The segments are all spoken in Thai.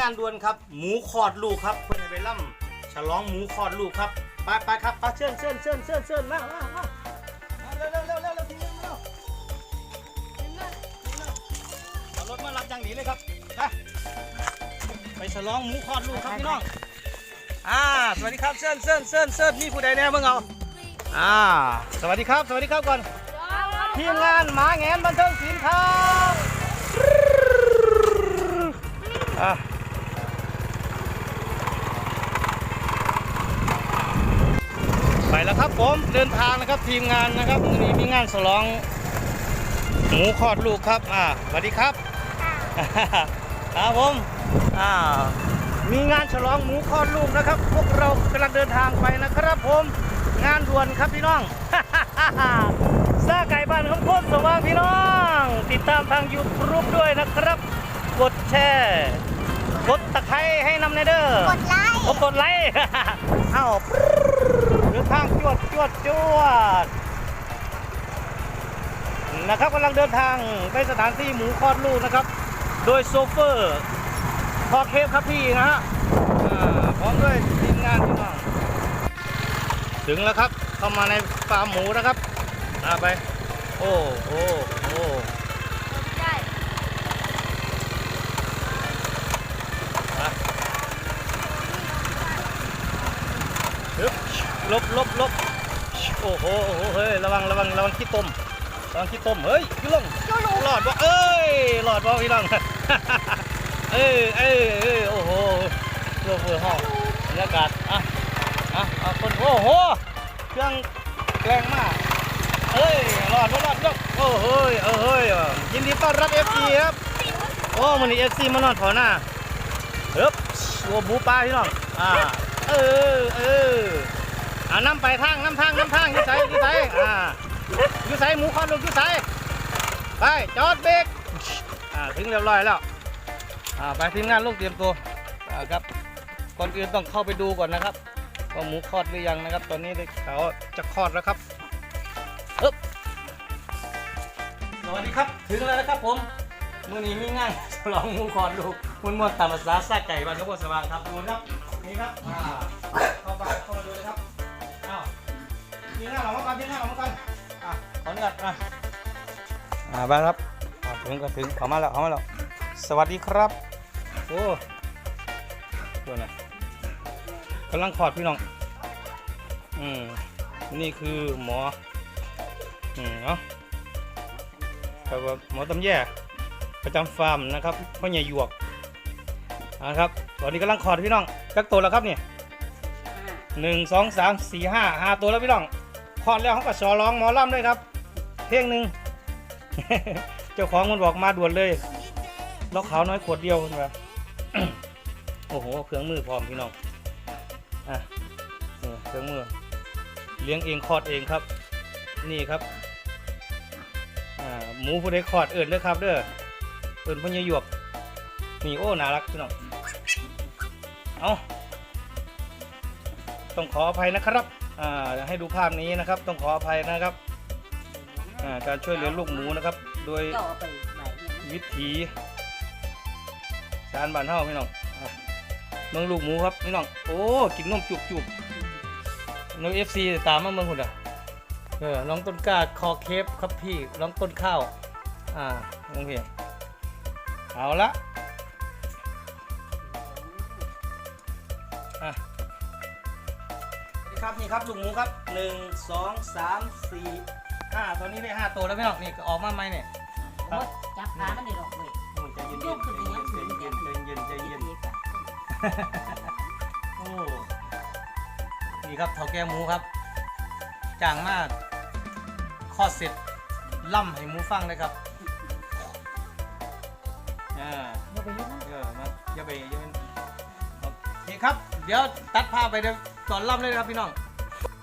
งานด่วนครับ หมูคลอดลูกครับเพื่อนให้ไปล่ำฉลองหมูคลอดลูกครับไปไปครับไปเชิญเชิญเชิญเชิญเชิญมามามามาเร็วเร็วเร็วเร็วเร็วทีนึงเร็วเอารถมารับอย่างดีเลยครับไปไปฉลองหมูคลอดลูกครับพี่น้องอ่าสวัสดีครับเชิญเชิญเชิญเชิญมีผู้ใดแน่เบิ่งเอาอ่าสวัสดีครับ สวัสดีครับก่อนทีมงานหมาแงนบันเทิงศิลป์ครับอะไป แล้วครับผมเดินทางนะครับทีมงานนะครับวันนี้มีงานฉลองหมูคลอดลูกครับอ่าสวัสดีครับครับผมอ่ามีงานฉลองหมูคลอดลูกนะครับ พวกเรากำลังเดินทางไปนะครับผม งานด่วนครับพี่น้องซ่าไก่บ้านของคนสว่างพี่น้อง ติดตามทางยูทูบด้วยนะครับ กดแชร์กดตะไคร้ให้นำในเด้อกดไลค์โอ้กดไลค์เอ้าเดินทางจวดจวดจวดนะครับกำลังเดินทางไปสถานที่หมูคลอดลูกนะครับ โดยโซเฟอร์พอเคฟครับพี่นะฮะอ่าพร้อมด้วยทีมงานพี่น้องถึงแล้วครับเข้ามาในฟาร์มหมูนะครับอ่าไป โอ้โอ้โอ้ ได้ ฮึบ ลบลบลบโอ้โหโอ้โหเฮ้ยระวังระวังระวังขี้ต้มระวังขี้ต้มเฮ้ยขี้ลงยูรูหลอดบ่เอ้ยหลอดบ่พี่น้องเอ้ยเอ้ยเอ้ยโอ้โหโลเฟอร์ห้องบรรยากาศอะอะเอาคนโอ้โหเครื่องแรงมากเอ้ยหลอดบ่หลอดยกโอ้เฮ้ยเออเฮ้ยยินดีต้อนรับ FC ครับโอ้มันนี่ FC มานอนถอหน้าเฮ้ยตัวบูปลาพี่น้องอ่าเออเออ อ่าน้ำไปทางน้ำทางน้ำทางอยุ่ใสอยุ่ใสอ่าอยุ่ใสหมูคอนลูกอยุ่ใสไปจอดเบรกอ่าถึงเรียบร้อยแล้วอ่าไปทีมงานลูกเตรียมตัวอ่าครับก่อนอื่นต้องเข้าไปดูก่อนนะครับว่าหมูคลอดหรือยังนะครับ ตอนนี้ได้ข่าวว่าจะคลอดแล้วครับเอ๊บสวัสดีครับถึงแล้วนะครับผมมื่อนี้มีงานฉลองหมูคลอดลูกมันมวนตามภาษาซาไก่บ้านนพสว่างครับดูนะครับนี่ครับอ่า ทีหน้าเรามาก่อนทีหน้าเรามาก่อนอะขออนุญาตอะอ่าไปครับอ่าถึงก็ถึงเข้ามาแล้วเข้ามาแล้วสวัสดีครับโอ้ตัวน่ะกำลังคลอดพี่น้องอืมนี่คือหมออืมเนาะครับว่าหมอตำแย่ประจำฟาร์มนะครับพ่อใหญ่หยวกนะครับตอนนี้กำลังคลอดพี่น้องจักตัวแล้วครับเนี่ยหนึ่งสองสามสี่ห้าห้าตัวแล้วพี่น้อง คลอดแล้วเขาก็สอร้องหมอลำเลยครับ เพลงหนึ่ง เจ้าของมันบอกมาด่วนเลยล็อกขาวน้อยขวดเดียวเห็นปะโอ้โหเครื่องมือพร้อมพี่น้องอะนี่เครื่องมือ เลี้ยงเองคลอดเองครับ นี่ครับอ่าหมูผู้ใดคลอดเอิญเด้อครับ เด้อเอิญพญายวกนี่โอ้น่ารักพี่น้องเอาต้องขออภัยนะครับ ให้ดูภาพนี้นะครับ ต้องขออภัยนะครับการช่วยเหลือลูกหมูนะครับ โดยวิถีการบานเฮาพี่น้องอะน้องลูกหมูครับพี่น้อง โอ้กินนมจุกจุกน้อเอฟซีตามมาเมืองคุณอะเออน้องต้นกล้าคอเคฟครับพี่น้องต้นข้าว อ่าโอเคเอาละ ครับนี่ครับลูกหมูครับหนึ่งสองสามสี่ห้าตอนนี้ได้ห้าตัวแล้วพี่น้องนี่ก็ออกมาไหมเนี่ยจับขากันได้หรอกเว้ยโอ้ใจเย็นๆยกขึ้นไปยังใจสูงเย็นๆใจเย็นๆใจเย็นๆโอ้นี่ครับเท่าแก่หมูครับจางมากคลอดเสร็จล่ำให้หมูฟังเลยครับอ่าอย่าไปยุ่งเออมาอย่าไปอย่าไปโอเคครับเดี๋ยวตัดภาพไปเดี๋ยวตอนล่ำเลยนะครับพี่น้อง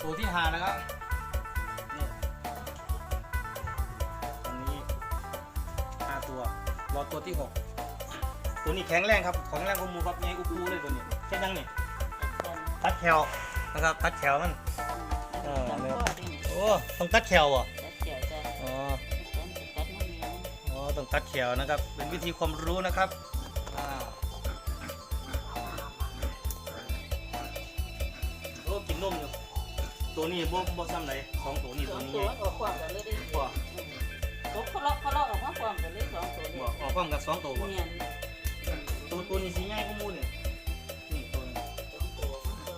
ตัวที่หานะครับนี่ตอนนี้ห้าตัวรอตัวที่หกตัวนี้แข็งแรงครับของแรงของหมูครับยังอุปูเลยตัวนี้แค่ยังนี่ตัดแขวนะครับตัดแขวมันเออจับเนี่ยข้อดิโอ้ต้องตัดแขวอะจับเกี่ยวจะอ๋อจับมันมีอ๋อต้องตัดแขวนะครับ เป็นวิธีความรู้นะครับ ตัวนี้บ่บ่ซ้ำไหนสองตัวนี้สตัอวงนี้ตัวใหญ่ออกความกันเลยได้บ่ตกเขาเลาะเขาเลาะออกมาความกันเลยสองตัวเลยบ่ออกพร้อมกันสองตัวบ่เนี่ยตัวตัวนี้สีใหญ่กว่าหมูนี่นี่ตัวนี้สองตัวสองตัว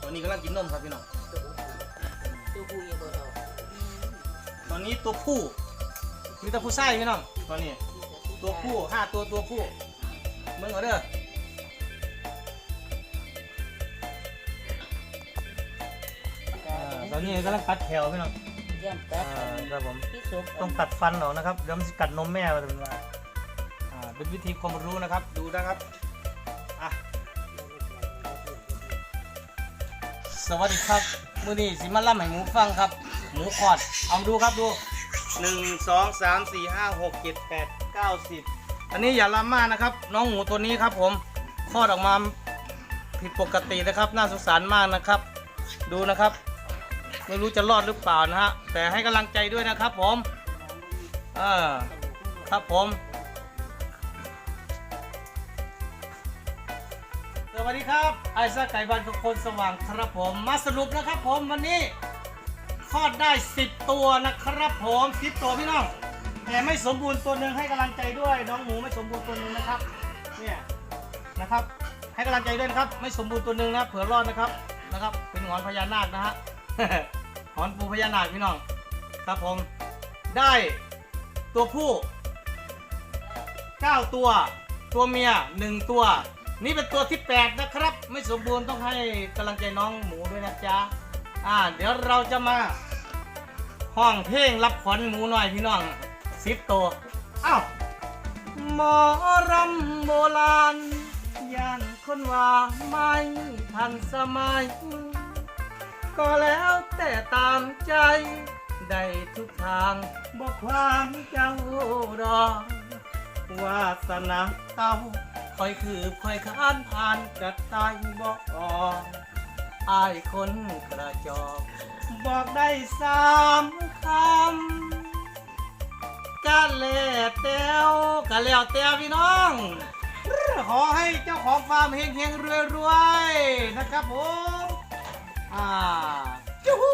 ตัวนี้กำลังกินนมครับพี่น้องตัวผู้ยังบ่เท่าตอนนี้ตัวผู้มีแต่ผู้ชายพี่น้องตอนนี้ตัวผู้ห้าตัวตัวผู้มึงเอาเด้อ ตอนนี้กำลังกัดแถวพี่น้องเยี่ยมอ่าตัดครับผมที่ศพต้องตัดฟันออกนะครับเดี๋ยวมันจะกัดนมแม่ไปเป็นว่าอ่าเป็นวิธีความรู้นะครับ ดูนะครับอะสวัสดีครับมื้อนี้สิมาล่ำให้หมูฟังครับ หมูขอด เอามาดูครับดูหนึ่งสองสามสี่ห้าหกเจ็ดแปดเก้าสิบอันนี้อย่าล้ำมากนะครับ น้องหมูตัวนี้ครับ ผมคลอดออกมาผิดปกตินะครับ น่าสงสารมากนะครับ ดูนะครับ ไม่รู้จะรอดหรือเปล่านะฮะ แต่ให้กำลังใจด้วยนะครับผมเออครับผม สวัสดีครับไอซ่าไก่บันทุกคนสว่างครับผม มาสรุปนะครับผมวันนี้คลอดได้ 10 ตัวนะครับผม10ตัวพี่น้องแต่ไม่สมบูรณ์ตัวหนึ่งให้กำลังใจด้วย น้องหมูไม่สมบูรณ์ตัวหนึ่งนะครับ เนี่ยนะครับ ให้กำลังใจด้วยนะครับ ไม่สมบูรณ์ตัวหนึ่งนะเผื่อรอดนะครับนะครับ เป็นหงอนพญานาคนะฮะ หอนปูพญานาคพี่น้องครับผมได้ตัวผู้ 9 ตัว ตัวเมีย 1 ตัว นี่เป็นตัวที่ 8 นะครับ ไม่สมบูรณ์ต้องให้กำลังใจน้องหมูด้วยนะจ๊ะอ่าเดี๋ยวเราจะมาห้องเพลงรับขวัญหมูหน่อยพี่น้องสิบตัวอ้าวหมอรำโบราณย่านคนว่าไม่ทันสมัย ก็แล้วแต่ตามใจ ได้ทุกทางบอกความเจ้าดอวาสนาเต้าคอยคือคอยขานผ่านกระต่ายบอกออกอายคนกระจอกบอกได้สามคำกะแล้วเต้วกะแล้วเต้วพี่น้อง ขอให้เจ้าของฟาร์มเฮงเฮงรวยรวยๆนะครับผม อ่าจูฮู